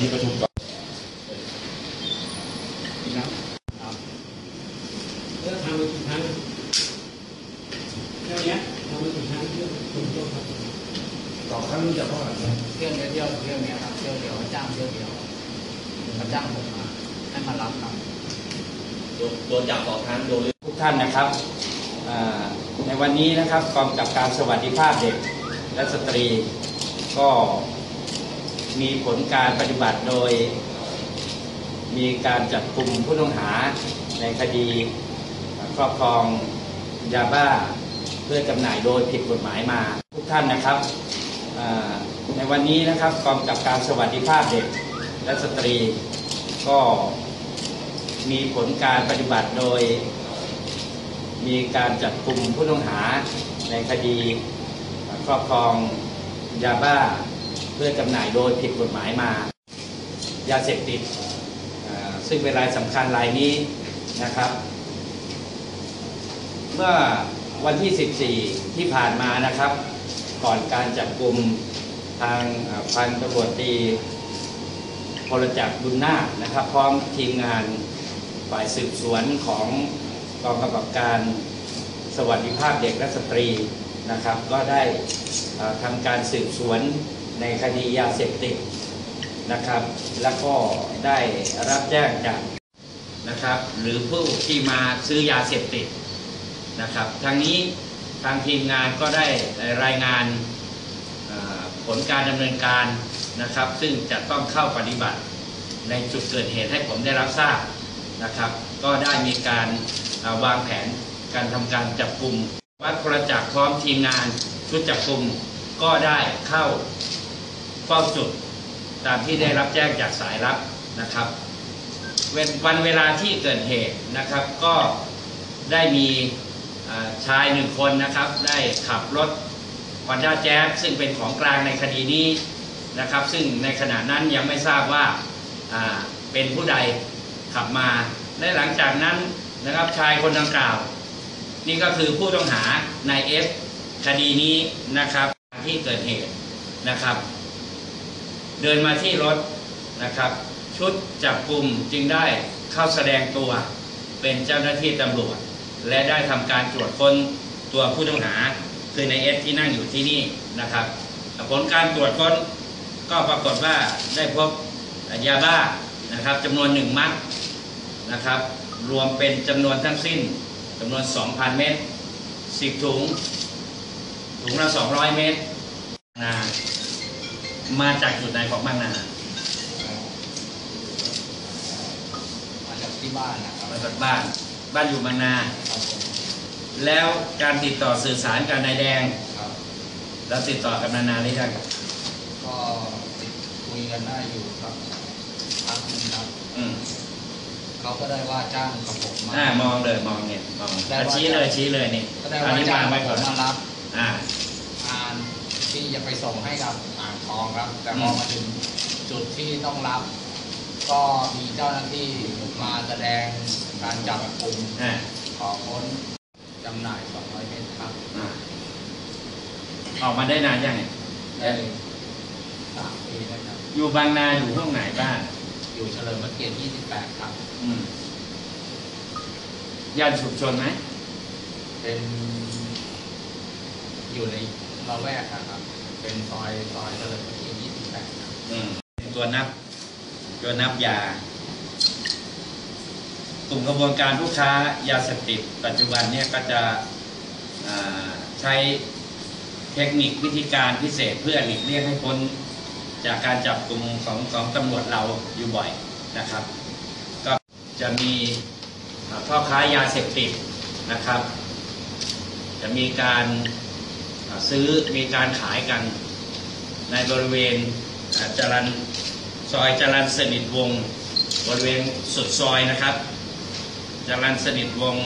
ที่ประชุมก่อนครับเรื่องทำมากี่ครั้งเรื่องเนี้ยทำมากี่ครั้งเรื่องคุณโจ้ครับสองครั้งรู้จักเท่าไหร่นะเที่ยวเดียวเที่ยวเที่ยวเนี้ยครับเที่ยวเดียวจ้างเที่ยวเดียวเขาจ้างผมมาให้มารับครับโดนจับสองครั้งโดนทุกท่านนะครับอ่าในวันนี้นะครับกองกับการสวัสดิภาพเด็กและสตรีก็ มีผลการปฏิบัติโดย มีการจับกลุ่มผู้ต้องหาในคดีครอบครองยาบ้าเพื่อจำหน่ายโดยผิดกฎหมายมา ทุกท่านนะครับ ในวันนี้นะครับกองกับการสวัสดิภาพเด็กและสตรีก็มีผลการปฏิบัติโดย มีการจับกลุ่มผู้ต้องหาในคดีครอบครองยาบ้า พื่อจำหน่ายโดยผิดกฎหมายมา ยาเสพติด ซึ่งเป็นรายสำคัญรายนี้นะครับ เมื่อวันที่ 14 ที่ผ่านมานะครับ ก่อนการจับกลุ่มทางพันตำรวจตรีพลจักรบุญนาคนะครับ พร้อมทีมงานฝ่ายสืบสวนของกองกำกับการสวัสดิภาพเด็กและสตรีนะครับ ก็ได้ทำการสืบสวน ในคดียาเสพติดนะครับ แล้วก็ได้รับแจ้งจากนะครับ หรือผู้ที่มาซื้อยาเสพติดนะครับทางนี้ทางทีมงานก็ได้รายงานผลการดำเนินการนะครับ ซึ่งจะต้องเข้าปฏิบัติในจุดเกิดเหตุให้ผมได้รับทราบนะครับ ก็ได้มีการวางแผนการทำการจับกลุ่มวัดประจักษ์พร้อมทีมงานชุดจับกลุ่มก็ได้เข้า เฝ้าจุดตามที่ได้รับแจ้งจากสายลับนะครับวันเวลาที่เกิดเหตุนะครับ ก็ได้มีชายหนึ่งคนนะครับ ได้ขับรถฮอนด้าแจ๊ซึ่งเป็นของกลางในคดีนี้นะครับ ซึ่งในขณะนั้นยังไม่ทราบว่าเป็นผู้ใดขับมาและหลังจากนั้นนะครับชายคนดังกล่าว นี่ก็คือผู้ต้องหานายเอฟคดีนี้นะครับที่เกิดเหตุนะครับ เดินมาที่รถนะครับ ชุดจับกลุ่มจึงได้เข้าแสดงตัวเป็นเจ้าหน้าที่ตำรวจ และได้ทำการตรวจค้นตัวผู้ต้องหาคือในเอสที่นั่งอยู่ที่นี่นะครับ ผลการตรวจค้นก็ปรากฏว่าได้พบยาบ้านะครับจำนวนหนึ่งมัดนะครับ รวมเป็นจำนวนทั้งสิ้นจำนวน 2,000 เม็ด10ถุงถุงละ200 เม็ดนา มาจากจุดไหนของบางนามาจากที่บ้านนะครับมาจากบ้าน บ้านอยู่บางนาครับผมแล้วการติดต่อสื่อสารกับนายแดงครับแล้วติดต่อกันมานานหรือยังก็ติดคุยกันได้อยู่ครับพักหนึงครับอืมเขาก็ได้ว่าจ้างกับผมมาอ่ามองเลยมองเนี่ยมองได้อะว่าชี้เลยชี้เลยนี่ก็ได้อัว่านี้จ้างไว้กับผก่อนมมารับอ่างาน ที่จะไปส่งให้กับอ่างทองครับ แต่พอมาถึงจุดที่ต้องรับ ก็มีเจ้าหน้าที่มาแสดงการจับกลุ่มอ่าขอค้นจำหน่าย 200 เมตรครับอ่าออกมาได้นานยังไงได้สามปีนะครับ อยู่บางนาอยู่ห้องไหนบ้านอยู่เฉลิมพระเกียรติ 28 ครับอืมย่านชุมชนไหมเป็นอยู่ในละแวกอะครับ เป็นซอยซอยเฉลิมพระเกียรติ28ครับอืมตัวนับตัวนับยากลุ่มกระบวนการผู้ค้ายาเสพติดปัจจุบันเนี่ยก็จะอ่าใช้เทคนิควิธีการพิเศษเพื่อหลีกเลี่ยงให้พ้นจากการจับกลุ่มของของตำรวจเราอยู่บ่อยนะครับ ก็จะมีพ่อค้ายาเสพติดนะครับ จะมีการ ซื้อมีการขายกันในบริเวณอ่าจรันซอยจรันสนิทวงบริเวณสุดซอยนะครับจรันสนิทวง